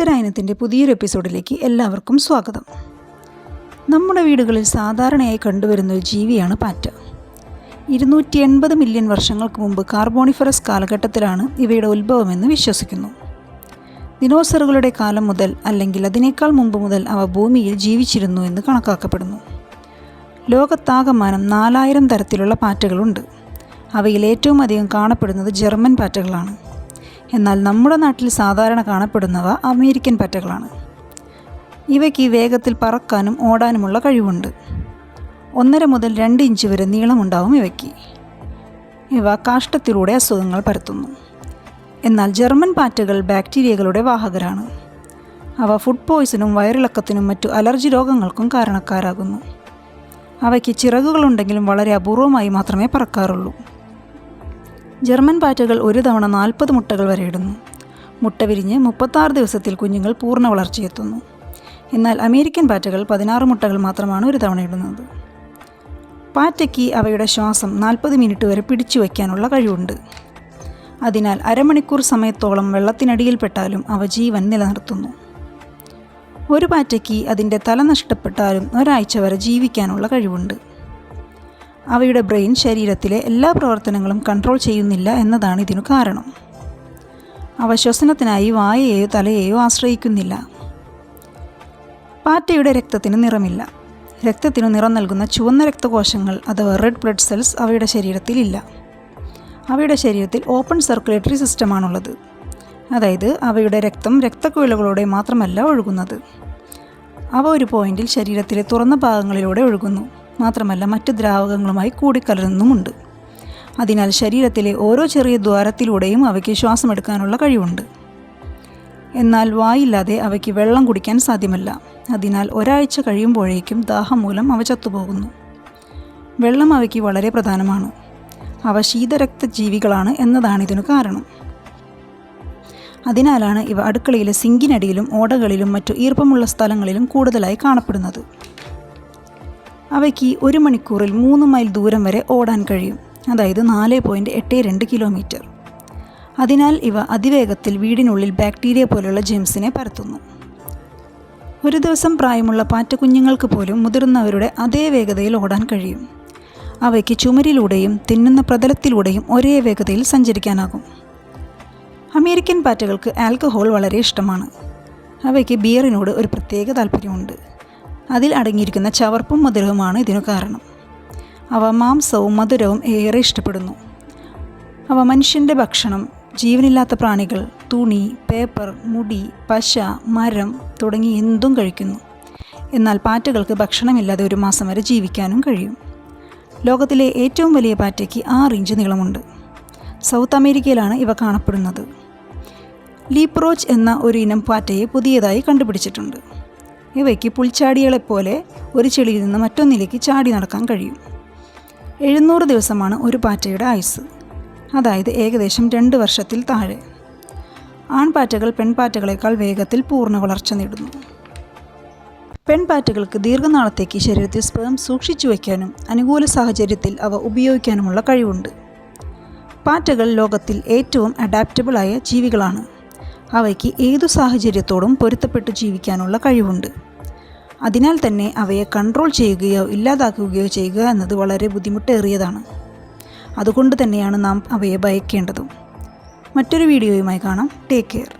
ഉത്തരായനത്തിന്റെ പുതിയൊരു എപ്പിസോഡിലേക്ക് എല്ലാവർക്കും സ്വാഗതം. നമ്മുടെ വീടുകളിൽ സാധാരണയായി കണ്ടുവരുന്ന ഒരു ജീവിയാണ് പാറ്റ. ഇരുന്നൂറ്റി എൺപത് മില്യൺ വർഷങ്ങൾക്ക് മുമ്പ് കാർബോണിഫറസ് കാലഘട്ടത്തിലാണ് ഇവയുടെ ഉത്ഭവമെന്ന് വിശ്വസിക്കുന്നു. ദിനോസറുകളുടെ കാലം മുതൽ അല്ലെങ്കിൽ അതിനേക്കാൾ മുമ്പ് മുതൽ അവ ഭൂമിയിൽ ജീവിച്ചിരുന്നു എന്ന് കണക്കാക്കപ്പെടുന്നു. ലോകത്താകമാനം നാലായിരം തരത്തിലുള്ള പാറ്റകളുണ്ട്. അവയിൽ ഏറ്റവും അധികം കാണപ്പെടുന്നത് ജർമ്മൻ പാറ്റകളാണ്. എന്നാൽ നമ്മുടെ നാട്ടിൽ സാധാരണ കാണപ്പെടുന്നവ അമേരിക്കൻ പറ്റകളാണ്. ഇവയ്ക്ക് വേഗത്തിൽ പറക്കാനും ഓടാനുമുള്ള കഴിവുണ്ട്. ഒന്നര മുതൽ രണ്ട് ഇഞ്ച് വരെ നീളമുണ്ടാവും ഇവയ്ക്ക്. ഇവ കാഷ്ടത്തിലൂടെ അസുഖങ്ങൾ പരത്തുന്നു. എന്നാൽ ജർമ്മൻ പാറ്റകൾ ബാക്ടീരിയകളുടെ വാഹകരാണ്. അവ ഫുഡ് പോയ്സണും വയറിളക്കത്തിനും മറ്റു അലർജി രോഗങ്ങൾക്കും കാരണക്കാരാകുന്നു. അവയ്ക്ക് ചിറകുകളുണ്ടെങ്കിലും വളരെ അപൂർവമായി മാത്രമേ പറക്കാറുള്ളൂ. ജർമ്മൻ പാറ്റകൾ ഒരു തവണ നാൽപ്പത് മുട്ടകൾ വരെ ഇടുന്നു. മുട്ട വിരിഞ്ഞ് മുപ്പത്താറ് ദിവസത്തിൽ കുഞ്ഞുങ്ങൾ പൂർണ വളർച്ചയെത്തുന്നു. എന്നാൽ അമേരിക്കൻ പാറ്റകൾ പതിനാറ് മുട്ടകൾ മാത്രമാണ് ഒരു തവണ ഇടുന്നത്. പാറ്റയ്ക്ക് അവയുടെ ശ്വാസം നാൽപ്പത് മിനിറ്റ് വരെ പിടിച്ചു വയ്ക്കാനുള്ള കഴിവുണ്ട്. അതിനാൽ അരമണിക്കൂർ സമയത്തോളം വെള്ളത്തിനടിയിൽപ്പെട്ടാലും അവ ജീവൻ നിലനിർത്തുന്നു. ഒരു പാറ്റയ്ക്ക് അതിന്റെ തല നഷ്ടപ്പെട്ടാലും ഒരാഴ്ച വരെ ജീവിക്കാനുള്ള കഴിവുണ്ട്. അവയുടെ ബ്രെയിൻ ശരീരത്തിലെ എല്ലാ പ്രവർത്തനങ്ങളും കൺട്രോൾ ചെയ്യുന്നില്ല എന്നതാണ് ഇതിനു കാരണം. അവ ശ്വസനത്തിനായി വായയെയോ തലയെയോ ആശ്രയിക്കുന്നില്ല. പാറ്റയുടെ രക്തത്തിന് നിറമില്ല. രക്തത്തിനു നിറം നൽകുന്ന ചുവന്ന രക്തകോശങ്ങൾ അഥവാ റെഡ് ബ്ലഡ് സെൽസ് അവയുടെ ശരീരത്തിലില്ല അവയുടെ ശരീരത്തിൽ ഓപ്പൺ സർക്കുലേറ്ററി സിസ്റ്റമാണുള്ളത് അതായത് അവയുടെ രക്തം രക്തക്കുഴലുകളോടെ മാത്രമല്ല ഒഴുകുന്നത്. അവ ഒരു പോയിന്റിൽ ശരീരത്തിലെ തുറന്ന ഭാഗങ്ങളിലൂടെ ഒഴുകുന്നു. മാത്രമല്ല മറ്റ് ദ്രാവകങ്ങളുമായി കൂടിക്കലരുന്നുമുണ്ട്. അതിനാൽ ശരീരത്തിലെ ഓരോ ചെറിയ ദ്വാരത്തിലൂടെയും അവയ്ക്ക് ശ്വാസമെടുക്കാനുള്ള കഴിവുണ്ട്. എന്നാൽ വായില്ലാതെ അവയ്ക്ക് വെള്ളം കുടിക്കാൻ സാധ്യമല്ല. അതിനാൽ ഒരാഴ്ച കഴിയുമ്പോഴേക്കും ദാഹം മൂലം അവ ചത്തുപോകുന്നു. വെള്ളം അവയ്ക്ക് വളരെ പ്രധാനമാണ്. അവ ശീതരക്ത ജീവികളാണ് എന്നതാണ് ഇതിനു കാരണം. അതിനാലാണ് ഇവ അടുക്കളയിലെ സിങ്കിനടിയിലും ഓടകളിലും മറ്റു ഈർപ്പമുള്ള സ്ഥലങ്ങളിലും കൂടുതലായി കാണപ്പെടുന്നത്. അവയ്ക്ക് ഒരു മണിക്കൂറിൽ മൂന്ന് മൈൽ ദൂരം വരെ ഓടാൻ കഴിയും. അതായത് നാല് പോയിന്റ് എട്ട് രണ്ട് കിലോമീറ്റർ അതിനാൽ ഇവ അതിവേഗത്തിൽ വീടിനുള്ളിൽ ബാക്ടീരിയ പോലുള്ള ജെംസിനെ പരത്തുന്നു. ഒരു ദിവസം പ്രായമുള്ള പാറ്റക്കുഞ്ഞുങ്ങൾക്ക് പോലും മുതിർന്നവരുടെ അതേ വേഗതയിൽ ഓടാൻ കഴിയും. അവയ്ക്ക് ചുമരിലൂടെയും തിന്നുന്ന പ്രതലത്തിലൂടെയും ഒരേ വേഗതയിൽ സഞ്ചരിക്കാനാകും. അമേരിക്കൻ പാറ്റകൾക്ക് ആൽക്കഹോൾ വളരെ ഇഷ്ടമാണ്. അവയ്ക്ക് ബിയറിനോട് ഒരു പ്രത്യേക താല്പര്യമുണ്ട് അതിൽ അടങ്ങിയിരിക്കുന്ന ചവർപ്പും മധുരവുമാണ് ഇതിനു കാരണം. അവ മാംസവും മധുരവും ഏറെ ഇഷ്ടപ്പെടുന്നു. അവ മനുഷ്യന്റെ ഭക്ഷണം ജീവനില്ലാത്ത പ്രാണികൾ തുണി പേപ്പർ മുടി പശ മരം തുടങ്ങി എന്തും കഴിക്കുന്നു. എന്നാൽ പാറ്റകൾക്ക് ഭക്ഷണമില്ലാതെ ഒരു മാസം വരെ ജീവിക്കാനും കഴിയും. ലോകത്തിലെ ഏറ്റവും വലിയ പാറ്റയ്ക്ക് ആറ് ഇഞ്ച് നീളമുണ്ട്. സൗത്ത് അമേരിക്കയിലാണ് ഇവ കാണപ്പെടുന്നത്. ലീപ്രോച്ച് എന്ന ഒരു ഇനം പാറ്റയെ പുതിയതായി കണ്ടുപിടിച്ചിട്ടുണ്ട്. ഇവയ്ക്ക് പുൽച്ചാടികളെപ്പോലെ ഒരു ചെളിയിൽ നിന്ന് മറ്റൊന്നിലേക്ക് ചാടി നടക്കാൻ കഴിയും. എഴുന്നൂറ് ദിവസമാണ് ഒരു പാറ്റയുടെ ആയുസ് അതായത് ഏകദേശം രണ്ട് വർഷത്തിൽ താഴെ. ആൺപാറ്റകൾ പെൺപാറ്റകളെക്കാൾ വേഗത്തിൽ പൂർണ വളർച്ച നേടുന്നു. പെൺപാറ്റകൾക്ക് ദീർഘനാളത്തേക്ക് ശരീരത്തിൽ സ്പേം സൂക്ഷിച്ചു വയ്ക്കാനും അനുകൂല സാഹചര്യത്തിൽ അവ ഉപയോഗിക്കാനുമുള്ള കഴിവുണ്ട്. പാറ്റകൾ ലോകത്തിൽ ഏറ്റവും അഡാപ്റ്റബിളായ ജീവികളാണ്. അവയ്ക്ക് ഏതു സാഹചര്യത്തോടും പൊരുത്തപ്പെട്ട് ജീവിക്കാനുള്ള കഴിവുണ്ട്. അതിനാൽ തന്നെ അവയെ കൺട്രോൾ ചെയ്യുകയോ ഇല്ലാതാക്കുകയോ ചെയ്യുക എന്നത് വളരെ ബുദ്ധിമുട്ടേറിയതാണ്. അതുകൊണ്ട് തന്നെയാണ് നാം അവയെ ഭയക്കേണ്ടതും. മറ്റൊരു വീഡിയോയുമായി കാണാം. Take care.